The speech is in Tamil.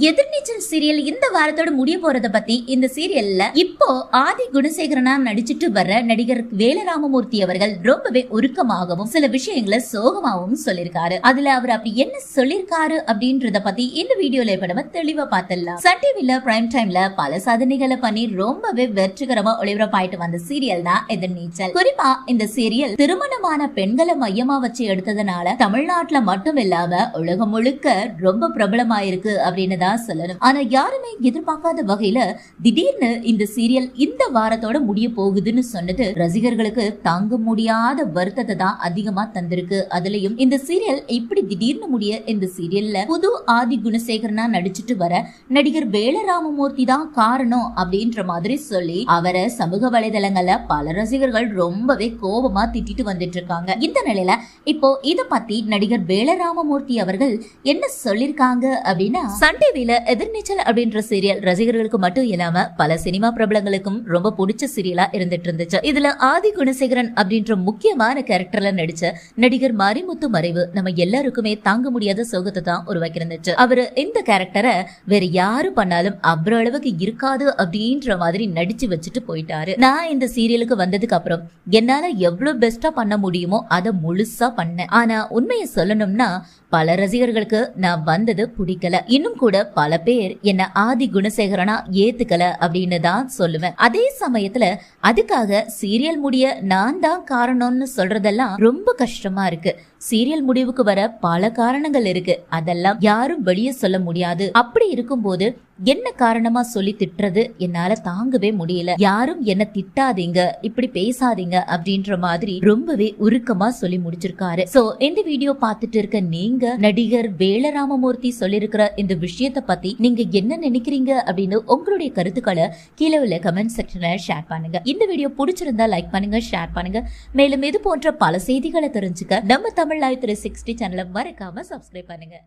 எதிர்நீச்சல் சீரியல் இந்த வாரத்தோட முடிய போறத பத்தி இந்த சீரியல்ல இப்போ ஆதி குணசேகரனா நடிச்சிட்டு வர்ற நடிகர் வேலராமமூர்த்தி அவர்கள் ரொம்பவே உருக்கமாகவும் சில விஷயங்களை சோகமாகவும் சொல்லிருக்காரு அதுல அவர் அப்படி என்ன சொல்லியிருக்காரு அப்படின்றத பத்தி இந்த வீடியோல இப்ப நம்ம தெளிவா பார்த்தலாம் சன் டிவில பிரைம் டைம்ல பல சாதனைகளை பண்ணி ரொம்பவே வெற்றிகரமா ஒளிபரப்பாயிட்டு வந்த சீரியல் தான் எதிர்நீச்சல் குறிப்பா இந்த சீரியல் திருமணமான பெண்களை மையமா வச்சு எடுத்ததுனால தமிழ்நாட்டுல மட்டும் இல்லாம உலகம் முழுக்க ரொம்ப பிரபலமாயிருக்கு அப்படின்னு தான் சொல்லணும். ஆனா யாருமே எதிர்பார்க்காத வகையில திடீர்னு இந்த சீரியல் இந்த வாரத்தோட முடிய போகுதுன்னு சொன்னது ரசிகர்களுக்கு தாங்க முடியாத வருத்தத்தை தான் அதிகமா தந்திருக்கு. அதுலயும் இந்த சீரியல் இப்படி திடீர்னு முடிய இந்த சீரியல்ல புது ஆதி குணசேகரனா நடிச்சிட்டு வர நடிகர் வேலராமமூர்த்தி தான் காரணம் அப்படின்ற மாதிரி சொல்லி அவரை சமூக வலைதளங்கள்ல பல ரசிகர்கள் ரொம்பவே கோபமா திட்டிட்டு வந்துட்டு இருக்காங்க. இந்த நிலையில இப்போ இத பத்தி நடிகர் வேலராமமூர்த்தி அவர்கள் என்ன சொல்லிருக்காங்க அப்படின்னா சன் டிவில எதிர்நீச்சல் அப்படின்ற சீரியல் ரசிகர்களுக்கு மட்டும் இல்லாம பல சினிமா பிரபலங்களுக்கும் ரொம்ப பிடிச்ச சீரியலா இருந்துட்டு இருந்துச்சு. இதுல ஆதி குணசேகரன் அப்படின்ற முக்கியமான கேரக்டர்ல நடிச்ச நடிகர் மாரிமுத்து மறைவு நம்ம எல்லாருக்குமே தாங்க முடியாத சோகத்தை தான் உருவாக்கி அவரு இந்த கேரக்டரை வேற யாரு பண்ணாலும் அவ்வளவு அளவுக்கு இருக்காது அப்படின்ற மாதிரி நடிச்சு வச்சுட்டு போயிட்டாரு. நான் இந்த சீரியலுக்கு வந்ததுக்கு அப்புறம் என்னால எவ்வளவு பெஸ்டா பண்ண முடியுமோ அதை முழுசா பண்ணேன். ஆனா உண்மையை சொல்லணும்னா பல ரசிகர்களுக்கு நான் வந்தது பிடிக்கல. இன்னும் கூட பல பேர் என்ன ஆதி குணசேகரனா ஏத்துக்கல அப்படின்னு தான் சொல்லுவேன். அதே சமயத்துல அதுக்காக சீரியல் முடிய நான் தான் காரணம்னு சொல்றதெல்லாம் ரொம்ப கஷ்டமா இருக்கு. சீரியல் முடிவுக்கு வர பல காரணங்கள் இருக்கு. அதெல்லாம் யாரும் வெளியே சொல்ல முடியாது. அப்படி இருக்கும்போது என்ன காரணமா சொல்லி திட்டுறது? என்னால தாங்கவே முடியல. யாரும் என்ன திட்டாதீங்க இப்படி பேசாதீங்க அப்படின்ற மாதிரி ரொம்பவே உருக்கமா சொல்லி முடிச்சிருக்காரு. சோ இந்த வீடியோ பார்த்துட்டு இருக்க நீங்க நடிகர் வேலராமமூர்த்தி சொல்லியிருக்கிற இந்த விஷயத்தை பத்தி நீங்க என்ன நினைக்கிறீங்க அப்படின்னு உங்களுடைய கருத்துக்களை கீழே உள்ள கமெண்ட் செக்ஷன்ல ஷேர் பண்ணுங்க. இந்த வீடியோ பிடிச்சிருந்தா லைக் பண்ணுங்க ஷேர் பண்ணுங்க. மேலும் இது போன்ற பல செய்திகளை தெரிஞ்சுக்க நம்ம தமிழ் லைவ் த்ரீ சிக்ஸ்டி சேனலை மறக்காம சப்ஸ்கிரைப் பண்ணுங்க.